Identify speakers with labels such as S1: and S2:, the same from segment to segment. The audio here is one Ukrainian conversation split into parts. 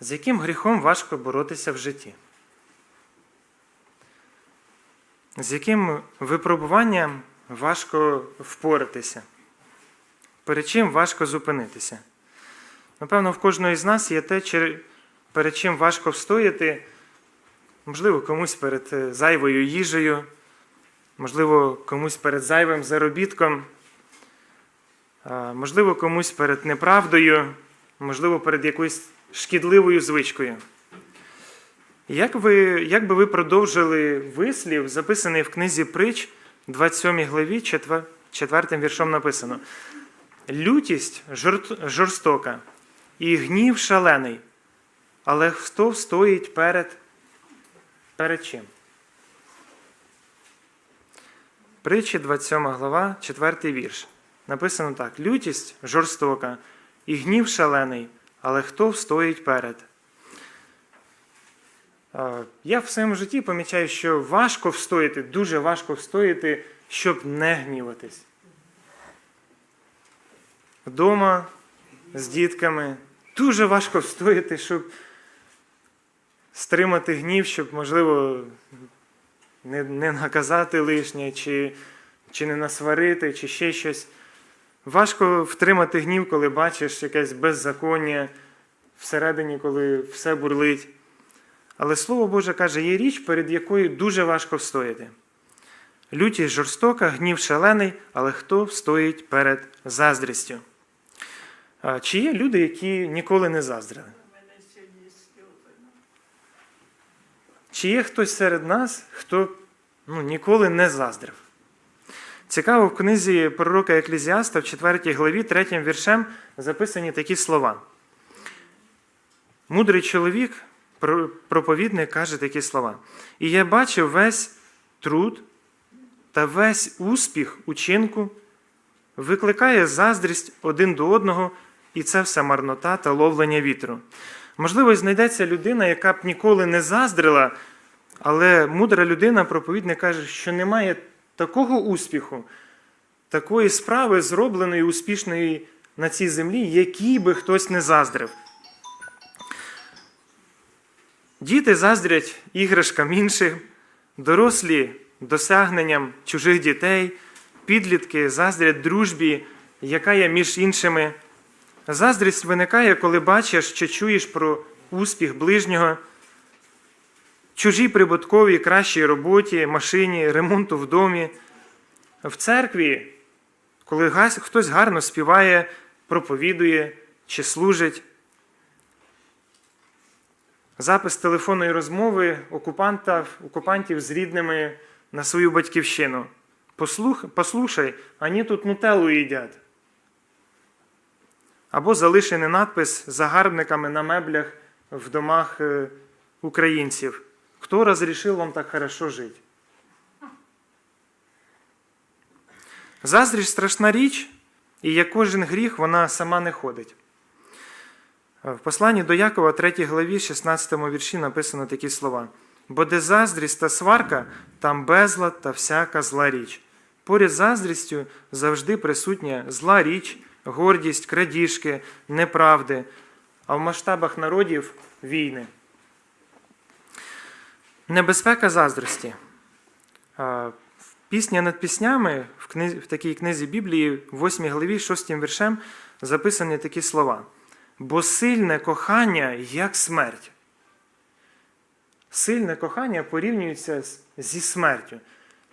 S1: З яким гріхом важко боротися в житті? З яким випробуванням важко впоратися? Перед чим важко зупинитися? Напевно, в кожного із нас є те, перед чим важко встояти, можливо, комусь перед е, зайвою їжею, можливо, комусь перед зайвим заробітком, можливо, комусь перед неправдою, можливо, перед якоюсь шкідливою звичкою. Як, ви, як би ви продовжили вислів, записаний в книзі притч, 27 главі, 4, 4 віршом написано: Лютість жорстока і гнів шалений, але хто встоїть перед, перед чим? Притчі 27 глава, 4 вірш. Написано так: лютість жорстока і гнів шалений, але хто встоїть перед? Е, Я в своєму житті помічаю, що важко встояти, дуже важко встояти, щоб не гніватись. Вдома з дітками дуже важко встояти, щоб стримати гнів, щоб, можливо, не, наказати лишнє, чи, чи не насварити, чи ще щось. Важко втримати гнів, коли бачиш якесь беззаконня всередині, коли все бурлить. Але Слово Боже каже, є річ, перед якою дуже важко встояти. Лютість жорстока, гнів шалений, але хто встоїть перед заздрістю? Чи є люди, які ніколи не заздрили? Чи є хтось серед нас, хто ну, ніколи не заздрив? Цікаво, в книзі пророка Еклезіаста в 4 главі, 3 віршем записані такі слова. Мудрий чоловік, проповідник, каже такі слова. І я бачив весь труд та весь успіх учинку викликає заздрість один до одного, і це все марнота та ловлення вітру. Можливо, знайдеться людина, яка б ніколи не заздрила, але мудра людина, проповідник, каже, що немає такого успіху, такої справи, зробленої успішної на цій землі, якій би хтось не заздрив. Діти заздрять іграшкам інших, дорослі досягненням чужих дітей, підлітки заздрять дружбі, яка є між іншими. Заздрість виникає, коли бачиш чи чуєш про успіх ближнього, чужій прибутковій кращій роботі, машині, ремонту в домі. В церкві, коли хтось гарно співає, проповідує чи служить. Запис телефонної розмови окупантів з рідними на свою батьківщину. Послух, послушай, вони тут нутеллу їдять. Або залишений надпис загарбниками на меблях в домах е, українців. Хто розрішив вам так хорошо жити? Заздрість страшна річ, і як кожен гріх, вона сама не ходить. В посланні до Якова, 3 главі, 16 вірші написано такі слова: Бо де заздрість та сварка, там безлад та всяка зла річ. Поряд заздрістю завжди присутня зла річ, гордість, крадіжки, неправди, а в масштабах народів війни. Небезпека заздрості. Пісня над піснями в, книзі, в такій книзі Біблії, в 8 главі, 6 віршем, записані такі слова. Бо сильне кохання як смерть. Сильне кохання порівнюється зі смертю.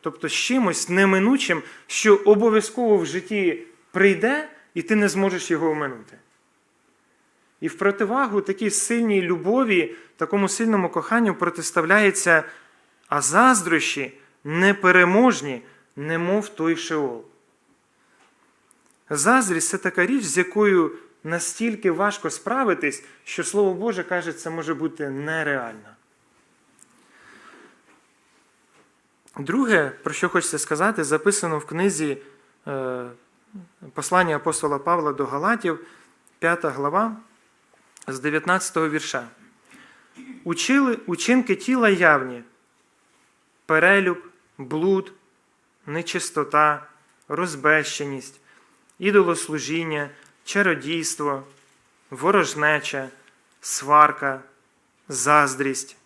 S1: Тобто з чимось неминучим, що обов'язково в житті прийде, і ти не зможеш його оминути. І в противагу такій сильній любові, такому сильному коханню протиставляється, а заздрощі непереможні, немов той Шеол. Заздрість це така річ, з якою настільки важко справитись, що Слово Боже каже, це може бути нереально. Друге, про що хочеться сказати, записано в книзі е, послання апостола Павла до Галатів, 5 глава, з 19 вірша. Учили, учинки тіла явні, перелюб, блуд, нечистота, розбещеність, ідолослужіння, чародійство, ворожнеча, сварка, заздрість,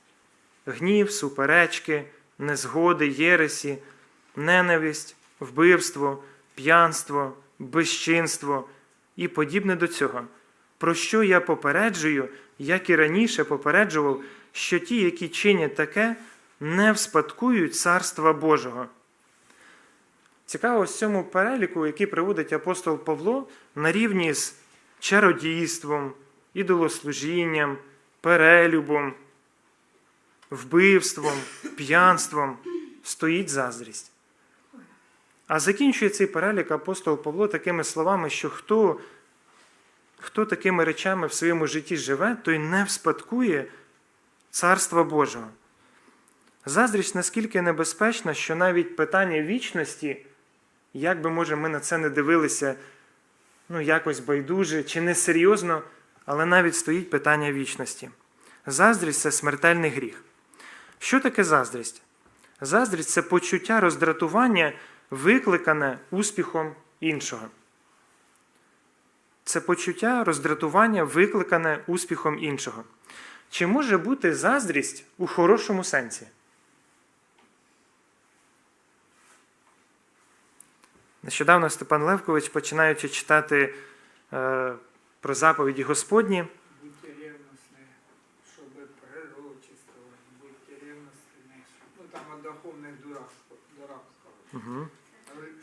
S1: гнів, суперечки, незгоди, єресі, ненависть, вбивство, п'янство, безчинство і подібне до цього. Про що я попереджую, як і раніше попереджував, що ті, які чинять таке, не вспадкують Царства Божого. Цікаво з цьому переліку, який приводить апостол Павло на рівні з чародійством, ідолослужінням, перелюбом, вбивством, п'янством, стоїть заздрість. А закінчує цей перелік апостол Павло такими словами, що хто, хто такими речами в своєму житті живе, той не вспадкує Царства Божого. Заздрість наскільки небезпечна, що навіть питання вічності, як би може ми на це не дивилися, ну якось байдуже чи несерйозно, але навіть стоїть питання вічності. Заздрість це смертельний гріх. Що таке заздрість? Заздрість це почуття роздратування, викликане успіхом іншого. Це почуття роздратування, викликане успіхом іншого. Чи може бути заздрість у хорошому сенсі? Нещодавно Степан Левкович, починаючи читати е, про заповіді Господні,
S2: Будьте ревностны,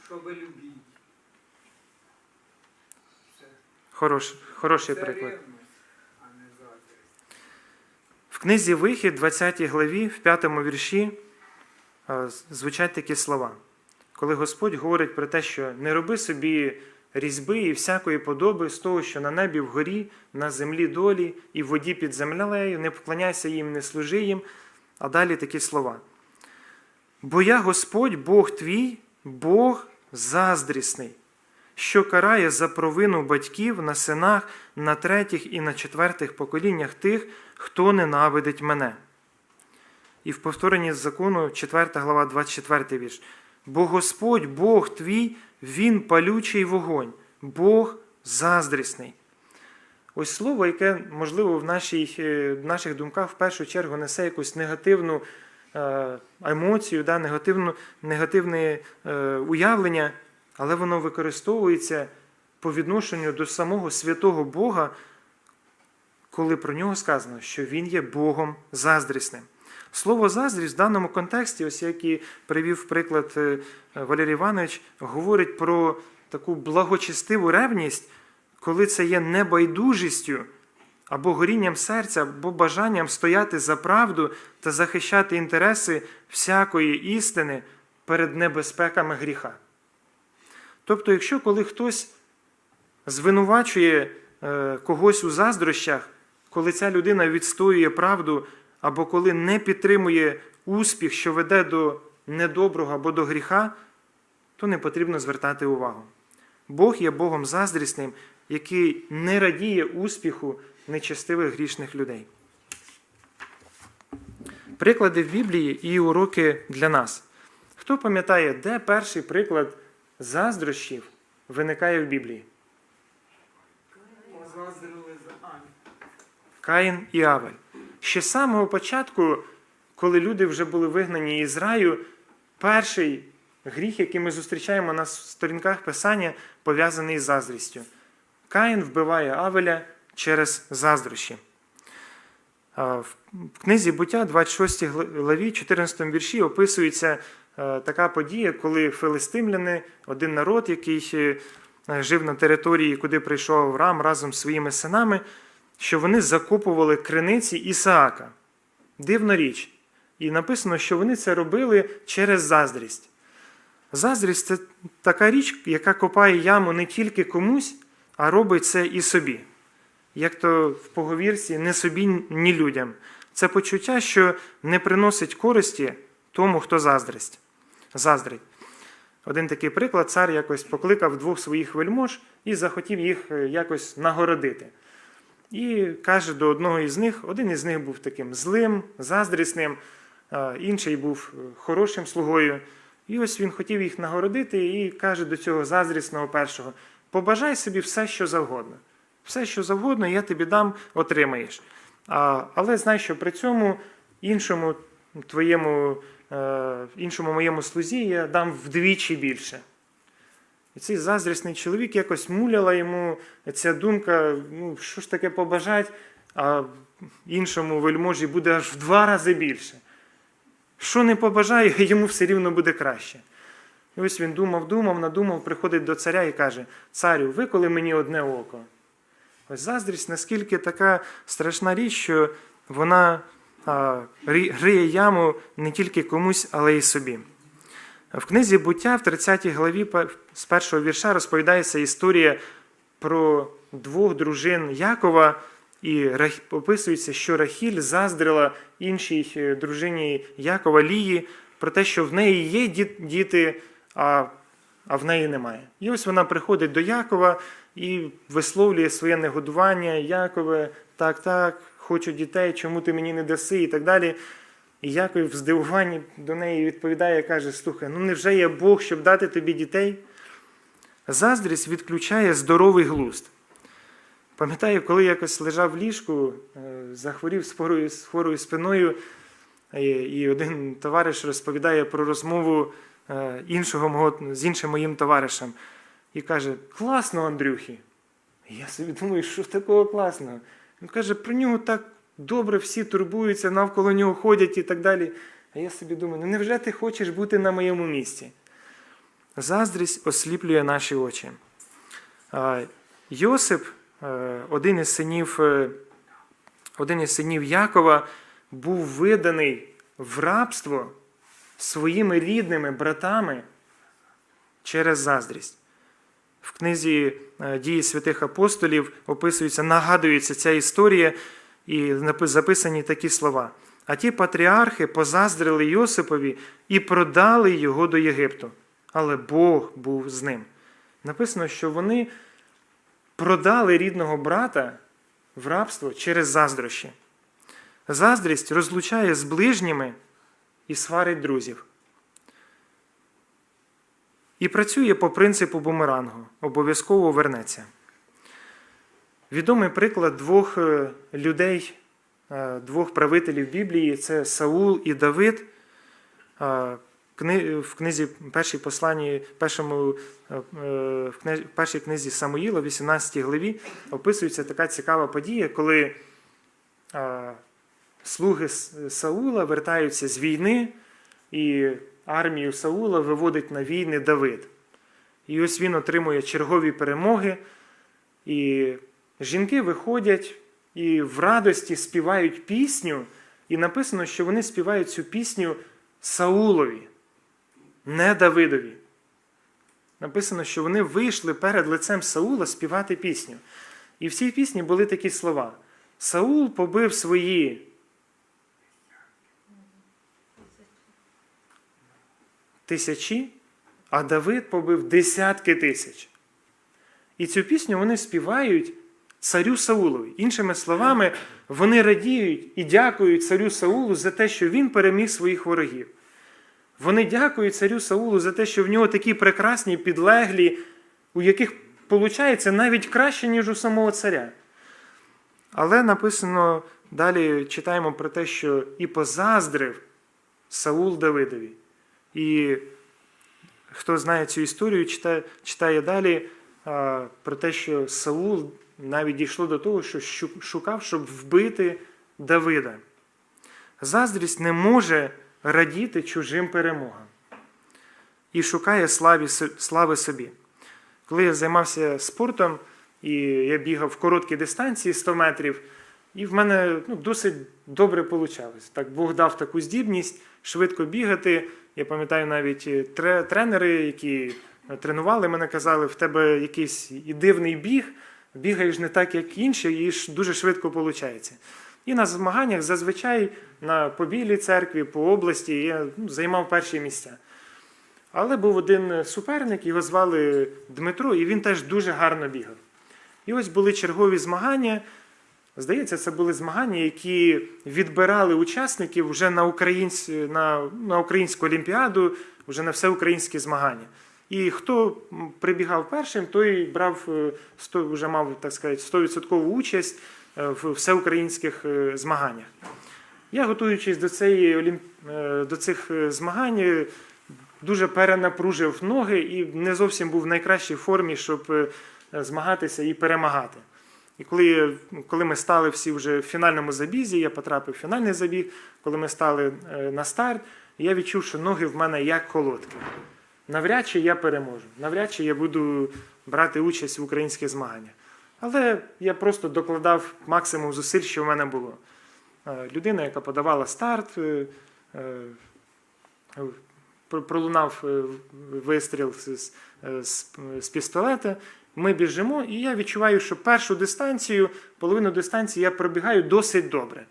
S2: чтобы
S1: Хорош, хороший
S2: це
S1: приклад. В книзі Вихід, 20 главі, в 5 вірші е, звучать такі слова. Коли Господь говорить про те, що не роби собі різьби і всякої подоби з того, що на небі вгорі, на землі долі і в воді під землею, не поклоняйся їм, не служи їм. А далі такі слова. Бо я Господь, Бог твій, Бог заздрісний, що карає за провину батьків на синах, на третіх і на четвертих поколіннях тих, хто ненавидить мене. І в повторенні з закону 4 глава, 24 вірш. Бо Господь, Бог твій, Він палючий вогонь, Бог заздрісний. Ось слово, яке, можливо, в, нашій, е, в наших думках в першу чергу несе якусь негативну е, емоцію, да, негативну, негативне е, уявлення, але воно використовується по відношенню до самого святого Бога, коли про нього сказано, що він є Богом заздрісним. Слово заздрість в даному контексті, ось як і привів приклад е, Валерій Іванович, говорить про таку благочестиву ревність, коли це є небайдужістю або горінням серця, або бажанням стояти за правду та захищати інтереси всякої істини перед небезпеками гріха. Тобто, якщо коли хтось звинувачує е, когось у заздрощах, коли ця людина відстоює правду, або коли не підтримує успіх, що веде до недоброго або до гріха, то не потрібно звертати увагу. Бог є Богом заздрісним, який не радіє успіху нечестивих грішних людей. Приклади в Біблії і уроки для нас. Хто пам'ятає, де перший приклад заздрощів виникає в Біблії? Каїн і Авель. Ще з самого початку, коли люди вже були вигнані із раю, перший гріх, який ми зустрічаємо на сторінках Писання, пов'язаний з заздрістю. Каїн вбиває Авеля через заздрощі. В книзі буття, 26 главі, 14 вірші, описується така подія, коли филистимляни, один народ, який е, жив на території, куди прийшов Авраам разом з своїми синами, що вони закопували криниці Ісаака. Дивна річ. І написано, що вони це робили через заздрість. Заздрість це така річ, яка копає яму не тільки комусь, а робить це і собі. Як то в поговірці, не собі, ні людям. Це почуття, що не приносить користі тому, хто заздрість. Заздрить. Один такий приклад, цар якось покликав двох своїх вельмож і захотів їх е, якось нагородити. І каже до одного із них: один із них був таким злим, заздрісним, інший був е, хорошим слугою. І ось він хотів їх нагородити і каже до цього заздрісного першого: побажай собі все, що завгодно. Все, що завгодно, я тобі дам, отримаєш. Але знай, що при цьому іншому твоєму, іншому моєму слузі я дам вдвічі більше. І цей заздрісний чоловік якось муляла йому ця думка, ну що ж таке побажать, а іншому вельможі буде аж в два рази більше. Що не побажаю, йому все рівно буде краще. І ось він думав, думав, надумав, приходить до царя і каже: Царю, виколи мені одне око. Ось заздрість наскільки така страшна річ, що вона гриє яму не тільки комусь, але й собі. В книзі буття в 30 главі з першого вірша розповідається історія про двох дружин Якова, і описується, що Рахіль заздрила іншій е, дружині Якова Лії про те, що в неї є діти, а, в неї немає. І ось вона приходить до Якова і висловлює своє негодування. Якове, так, так, хочу дітей, чому ти мені не даси, і так далі. І Яков в здивуванні до неї відповідає, каже: Слухай, ну невже є Бог, щоб дати тобі дітей? Заздрість відключає здоровий глузд. Пам'ятаю, коли якось лежав в ліжку, е, захворів з хворою, спиною, і, і один товариш розповідає про розмову е, іншого мого, з іншим моїм товаришем. І каже: класно, Андрюхі. Я собі думаю, що такого класного? Він каже, про нього так добре, всі турбуються, навколо нього ходять і так далі. А я собі думаю, ну невже ти хочеш бути на моєму місці? Заздрість осліплює наші очі. Йосип, е, один із синів, е, один із синів Якова, був виданий в рабство своїми рідними братами через заздрість. В книзі е, Дії святих апостолів описується, нагадується ця історія, і записані такі слова. А ті патріархи позаздрили Йосипові і продали його до Єгипту. Але Бог був з ним. Написано, що вони продали рідного брата в рабство через заздрощі. Заздрість розлучає з ближніми і сварить друзів. І працює по принципу бумерангу, обов'язково вернеться. Відомий приклад двох е, людей, е, двох правителів Біблії це Саул і Давид. Е, В книзі першій посланні, першому, в першій книзі Самуїла, 18 главі, описується така цікава подія, коли слуги Саула вертаються з війни, і армію Саула виводить на війни Давид. І ось він отримує чергові перемоги, і жінки виходять і в радості співають пісню, і написано, що вони співають цю пісню Саулові, не Давидові. Написано, що вони вийшли перед лицем Саула співати пісню. І в цій пісні були такі слова: Саул побив свої тисячі, а Давид побив десятки тисяч. І цю пісню вони співають царю Саулові. Іншими словами, вони радіють і дякують царю Саулу за те, що він переміг своїх ворогів. Вони дякують царю Саулу за те, що в нього такі прекрасні підлеглі, у яких виходить навіть краще, ніж у самого царя. Але написано далі читаємо про те, що і позаздрив Саул Давидові. І хто знає цю історію, читає, читає далі а, про те, що Саул навіть дійшло до того, що шукав, щоб вбити Давида. Заздрість не може радіти чужим перемогам і шукає славі, слави собі. Коли я займався спортом, і я бігав в короткі дистанції 100 метрів, і в мене ну, досить добре вийшло. Так, Бог дав таку здібність швидко бігати. Я пам'ятаю навіть е, тренери, які е, тренували, мене казали, в тебе якийсь дивний біг, бігаєш не так, як інші, і дуже швидко виходить. І на змаганнях зазвичай на побілій церкві, по області я ну, займав перші місця. Але був один суперник, його звали Дмитро, і він теж дуже гарно бігав. І ось були чергові змагання. Здається, це були змагання, які відбирали учасників вже на, українсь... на... на українську олімпіаду, вже на всеукраїнські змагання. І хто прибігав першим, той брав е, 100, вже мав так сказати, 100% участь е, в всеукраїнських е, змаганнях. Я, готуючись до, цієї, олімп... е, до цих е, змагань, е, дуже перенапружив ноги і не зовсім був в найкращій формі, щоб е, змагатися і перемагати. І коли, коли ми стали всі вже в фінальному забізі, я потрапив в фінальний забіг, коли ми стали е, на старт, я відчув, що ноги в мене як колодки. Навряд чи я переможу, навряд чи я буду брати участь в українських змаганнях. Але я просто докладав максимум зусиль, що в мене було. Е, Людина, яка подавала старт, е, про- пролунав вистріл з, з, з пістолета. Ми біжимо, і я відчуваю, що першу дистанцію, половину дистанції я пробігаю досить добре.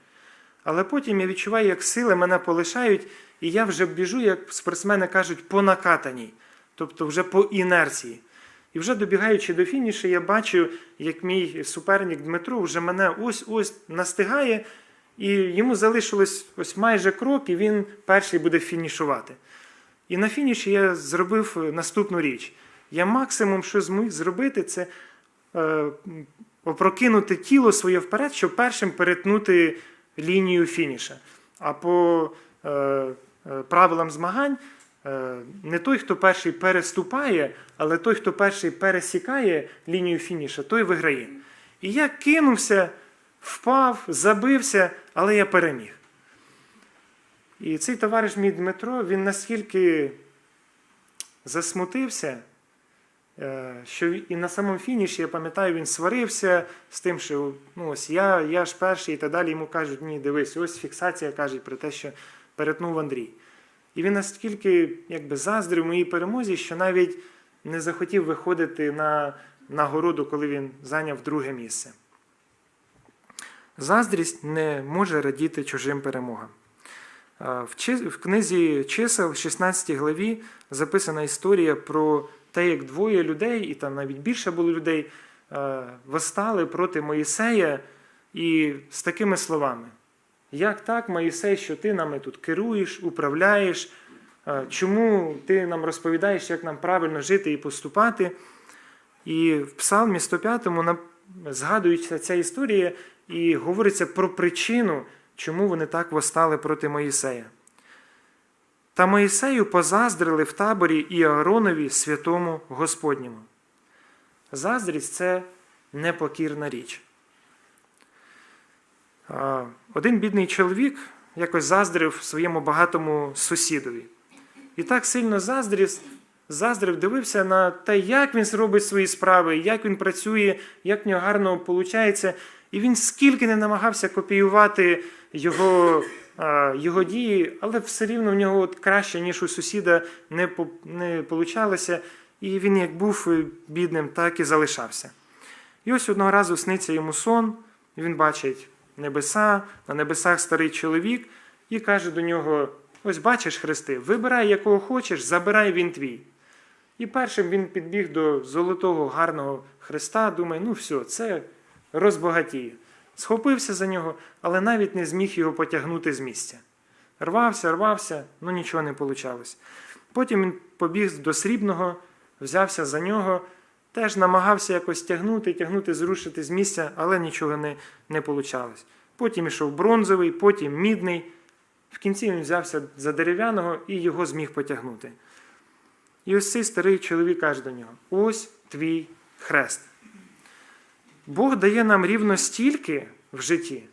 S1: Але потім я відчуваю, як сили мене полишають, і я вже біжу, як спортсмени кажуть, по накатаній, тобто вже по інерції. І вже добігаючи до фінішу, я бачу, як мій суперник Дмитро вже мене ось-ось настигає, і йому залишилось ось майже крок, і він перший буде фінішувати. І на фініші я зробив наступну річ. Я максимум, що зміг зробити, це е, опрокинути тіло своє вперед, щоб першим перетнути лінію фініша. А по е, е, правилам змагань е, не той, хто перший переступає, але той, хто перший пересікає лінію фініша, той виграє. І я кинувся, впав, забився, але я переміг. І цей товариш мій Дмитро, він наскільки засмутився, що і на самому фініші, я пам'ятаю, він сварився з тим, що ну, ось я, я ж перший, і так далі. Йому кажуть, ні, дивись, ось фіксація каже про те, що перетнув Андрій. І він наскільки якби, заздрив моїй перемозі, що навіть не захотів виходити на нагороду, коли він зайняв друге місце. Заздрість не може радіти чужим перемогам. Чи- в книзі чисел, 16 главі, записана історія про те, як двоє людей, і там навіть більше було людей, е, восстали проти Моїсея і з такими словами: Як так, Моїсей, що ти нами тут керуєш, управляєш? Е, Чому ти нам розповідаєш, як нам правильно жити і поступати? І в Псалмі 105 згадується ця історія і говориться про причину, чому вони так восстали проти Моїсея. Та Моїсею позаздрили в таборі і Ааронові святому Господньому. Заздрість це непокірна річ. Один бідний чоловік якось заздрив своєму багатому сусідові. І так сильно заздрив, заздрив, дивився на те, як він робить свої справи, як він працює, як в нього гарно виходить. І він скільки не намагався копіювати його, його дії, але все рівно в нього от краще, ніж у сусіда, не, не получалося. І він як був е, бідним, так і залишався. І ось одного разу сниться йому сон, він бачить небеса, на небесах старий чоловік, і каже до нього: Ось бачиш хрести, вибирай якого хочеш, забирай він твій. І першим він підбіг до золотого гарного хреста, думає, ну все, це розбагатіє. Схопився за нього, але навіть не зміг його потягнути з місця. Рвався, рвався, ну нічого не вийшло. Потім він побіг до срібного, взявся за нього, теж намагався якось тягнути, тягнути, зрушити з місця, але нічого не, не вийшло. Потім ішов бронзовий, потім мідний. В кінці він взявся за дерев'яного і його зміг потягнути. І ось цей старий чоловік каже до нього: ось твій хрест. Бог дає нам рівно стільки в житті,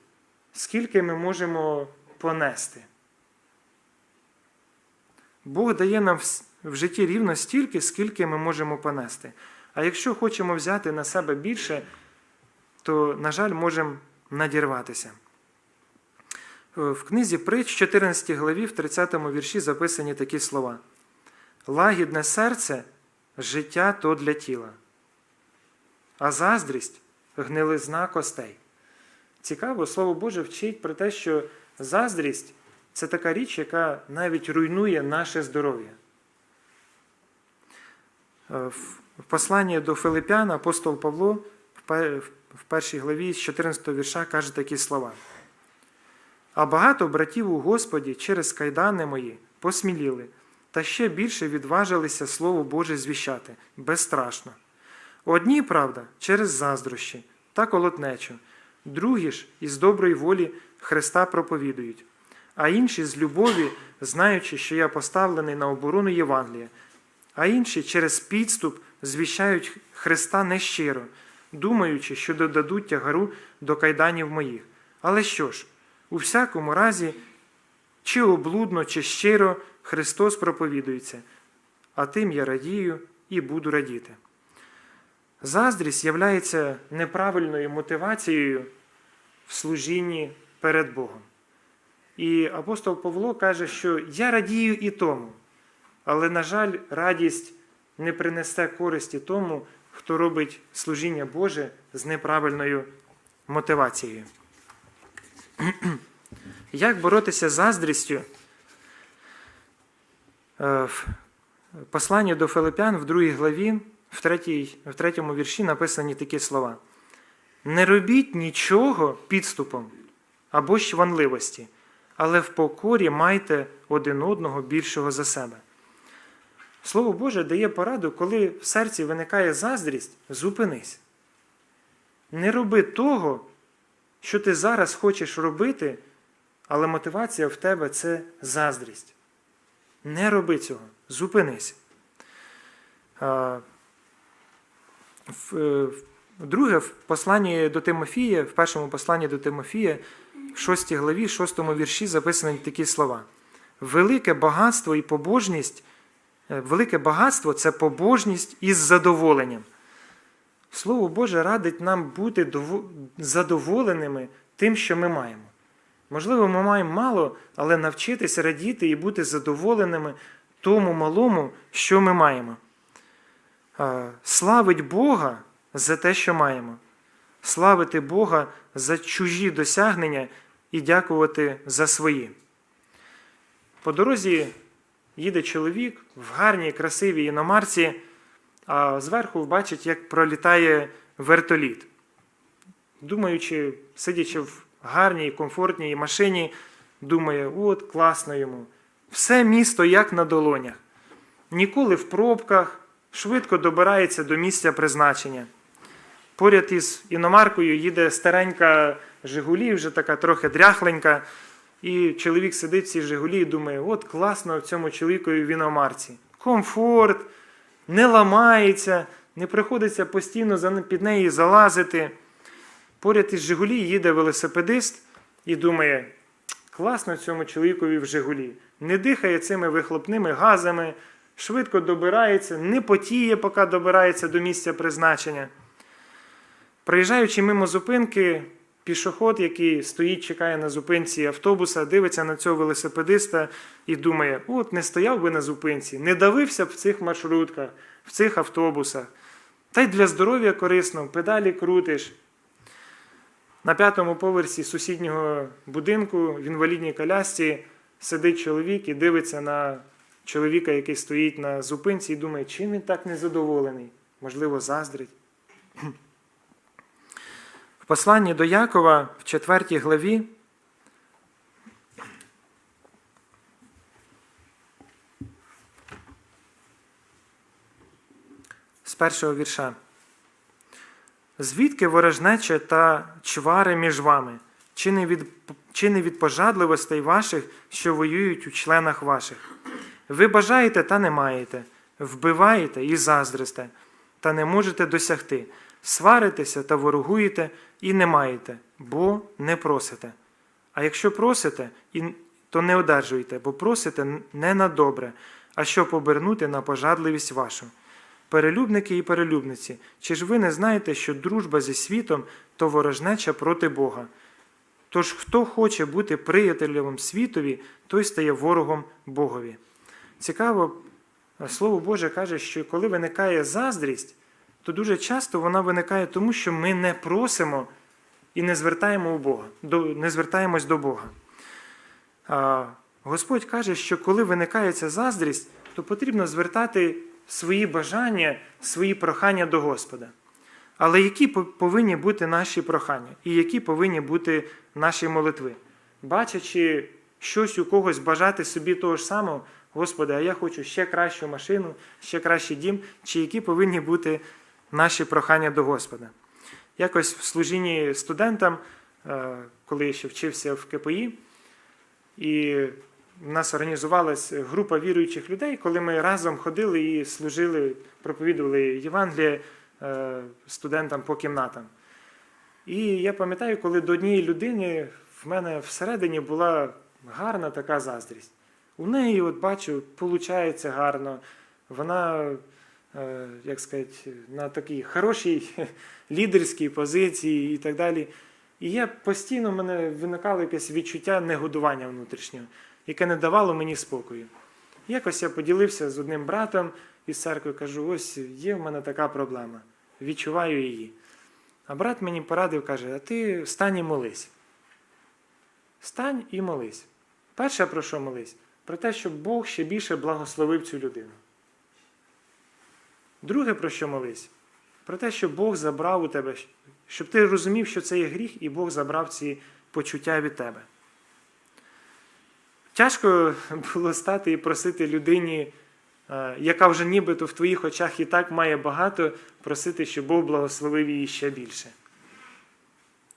S1: скільки ми можемо понести. Бог дає нам в- житті рівно стільки, скільки ми можемо понести. А якщо хочемо взяти на себе більше, то, на жаль, можемо надірватися. Е, В книзі Притч, 14 главі, в 30 вірші записані такі слова: Лагідне серце життя то для тіла, а заздрість гнилизна костей. Цікаво, Слово Боже вчить про те, що заздрість це така річ, яка навіть руйнує наше здоров'я. Е, В посланні до Филипян апостол Павло в першій главі з 14 вірша каже такі слова. А багато братів у Господі через кайдани мої посміліли, та ще більше відважилися Слово Боже звіщати, безстрашно. Одні, правда, через заздрощі та колотнечу, другі ж із доброї волі Христа проповідують, а інші з любові, знаючи, що я поставлений на оборону Євангелія, а інші через підступ звіщають Христа нещиро, думаючи, що додадуть тягару до кайданів моїх. Але що ж, у всякому разі, чи облудно, чи щиро Христос проповідується, а тим я радію і буду радіти. Заздрість являється неправильною мотивацією в служінні перед Богом. І апостол Павло каже, що я радію і тому, але, на жаль, радість не принесе користі тому, хто робить служіння Боже з неправильною мотивацією. Як боротися з заздрістю? Е, В посланні до Филипян в другій главі, в, третій, в третьому вірші написані такі слова: Не робіть нічого підступом або щванливості, але в покорі майте один одного більшого за себе. Слово Боже дає пораду, коли в серці виникає заздрість, зупинись. Не роби того, що ти зараз хочеш робити, але мотивація в тебе це заздрість. Не роби цього, зупинись. Е, в- Друге, в посланні до Тимофія, в першому посланні до Тимофія, в 6 главі, 6 вірші записані такі слова. Велике багатство і побожність, е, велике багатство це побожність із задоволенням. Слово Боже радить нам бути задоволеними тим, що ми маємо. Можливо, ми маємо мало, але навчитися радіти і бути задоволеними тому малому, що ми маємо. Славить Бога за те, що маємо. Славити Бога за чужі досягнення і дякувати за свої. По дорозі їде чоловік в гарній, красивій іномарці, а зверху бачить, як пролітає вертоліт. Думаючи, сидячи в гарній, комфортній машині, думає, от класно йому. Все місто як на долонях. Ніколи в пробках, швидко добирається до місця призначення. Поряд із іномаркою їде старенька Жигулі, вже така трохи дряхленька. І чоловік сидить в цій Жигулі і думає, от класно в цьому чоловікові в іномарці. Комфорт, не ламається, не приходиться постійно під неї залазити. Поряд із Жигулі їде велосипедист і думає, класно цьому чоловікові в Жигулі. Не дихає цими вихлопними газами, швидко добирається, не потіє, поки добирається до місця призначення. Проїжджаючи мимо зупинки, пішоход, який стоїть, чекає на зупинці автобуса, дивиться на цього велосипедиста і думає: от не стояв би на зупинці, не давився б в цих маршрутках, в цих автобусах. Та й для здоров'я корисно, педалі крутиш. На п'ятому поверсі сусіднього будинку в інвалідній колясці сидить чоловік і дивиться на чоловіка, який стоїть на зупинці, і думає, чим він так незадоволений? Можливо, заздрить. В посланні до Якова в 4 главі з першого вірша. Звідки ворожнеча та чвари між вами? Чи не від, чи не від пожадливостей ваших, що воюють у членах ваших? Ви бажаєте та не маєте, вбиваєте і заздрите, та не можете досягти, сваритеся та ворогуєте і не маєте, бо не просите. А якщо просите, то не одержуєте, бо просите не на добре, а щоб обернути на пожадливість вашу. Перелюбники і перелюбниці, чи ж ви не знаєте, що дружба зі світом то ворожнеча проти Бога? Тож хто хоче бути приятелем світові, той стає ворогом Богові. Цікаво, Слово Боже каже, що коли виникає заздрість, то дуже часто вона виникає тому, що ми не просимо і не звертаємо у Бога, не звертаємось до Бога. Господь каже, що коли виникає ця заздрість, то потрібно звертати свої бажання, свої прохання до Господа. Але які повинні бути наші прохання, і які повинні бути наші молитви? Бачачи щось у когось бажати собі того ж самого, Господи, а я хочу ще кращу машину, ще кращий дім, чи які повинні бути наші прохання до Господа? Якось в служінні студентам, е, коли я ще вчився в КПІ, і в нас організувалась група віруючих людей, коли ми разом ходили і служили, проповідували Євангеліє е, студентам по кімнатам. І я пам'ятаю, коли до однієї людини в мене всередині була гарна така заздрість. У неї, от бачу, виходить гарно. Вона, е, як сказати, на такій хорошій лідерській позиції і так далі. І я постійно в мене виникало якесь відчуття негодування внутрішнього, яке не давало мені спокою. Якось я поділився з одним братом із церкви, кажу: ось є в мене така проблема, відчуваю її. А брат мені порадив, каже: а ти встань і молись. Встань і молись. Перше, про що молись? Про те, щоб Бог ще більше благословив цю людину. Друге, про що молись? Про те, щоб Бог забрав у тебе, щоб ти розумів, що це є гріх, і Бог забрав ці почуття від тебе. Тяжко було стати і просити людині, е, яка вже нібито в твоїх очах і так має багато, просити, щоб Бог благословив її ще більше.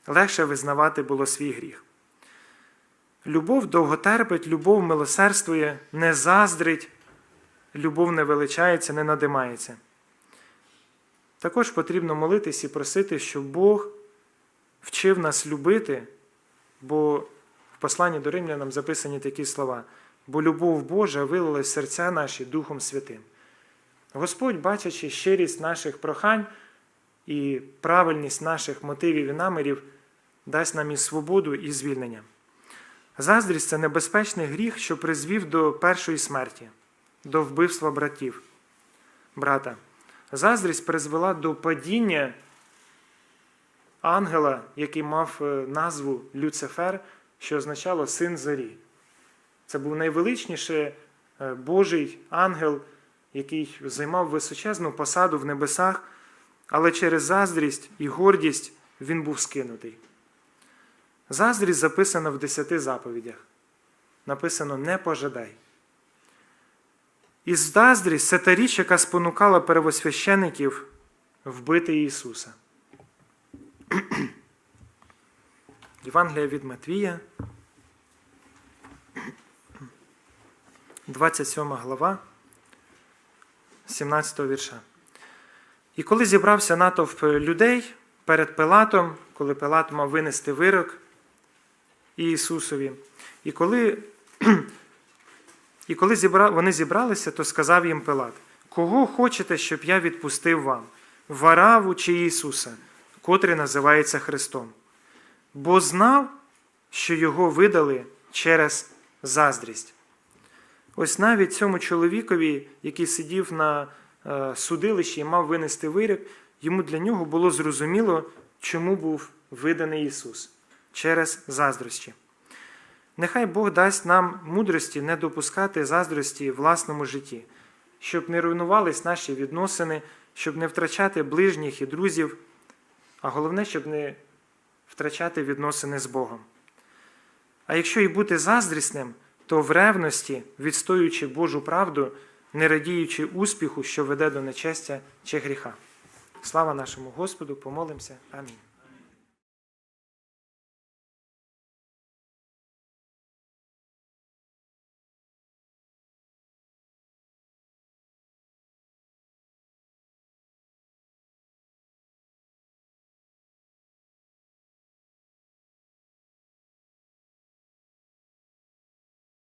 S1: Легше визнавати було свій гріх. Любов довготерпить, любов милосердствує, не заздрить, любов не величається, не надимається. Також потрібно молитись і просити, щоб Бог вчив нас любити, бо в посланні до римлянам записані такі слова: бо любов Божа вилилась в серця наші Духом Святим. Господь, бачачи щирість наших прохань і правильність наших мотивів і намірів, дасть нам і свободу, і звільнення. Заздрість це небезпечний гріх, що призвів до першої смерті, до вбивства братів, брата. Заздрість призвела до падіння ангела, який мав е, назву Люцифер, що означало син зорі. Це був найвеличніший е, Божий ангел, який займав височезну посаду в небесах, але через заздрість і гордість він був скинутий. Заздрість записана в десяти заповідях. Написано не пожадай. І заздрість це та річ, яка спонукала первосвящеників вбити Ісуса. Євангелія від Матвія, 27 глава, 17 вірша. І коли зібрався натовп людей перед Пилатом, коли Пилат мав винести вирок Ісусові, і коли і коли зібра... вони зібралися, то сказав їм Пилат: Кого хочете, щоб я відпустив вам? Вараву чи Ісуса, котрий називається Христом? Бо знав, що його видали через заздрість. Ось навіть цьому чоловікові, який сидів на е, судилищі і мав винести вирок, йому для нього було зрозуміло, чому був виданий Ісус через заздрощі. Нехай Бог дасть нам мудрості не допускати заздрості в власному житті, щоб не руйнувались наші відносини, щоб не втрачати ближніх і друзів, а головне, щоб не втрачати відносини з Богом. А якщо і бути заздрісним, то в ревності, відстоюючи Божу правду, не радіючи успіху, що веде до нечестя чи гріха. Слава нашому Господу, помолимося. Амінь.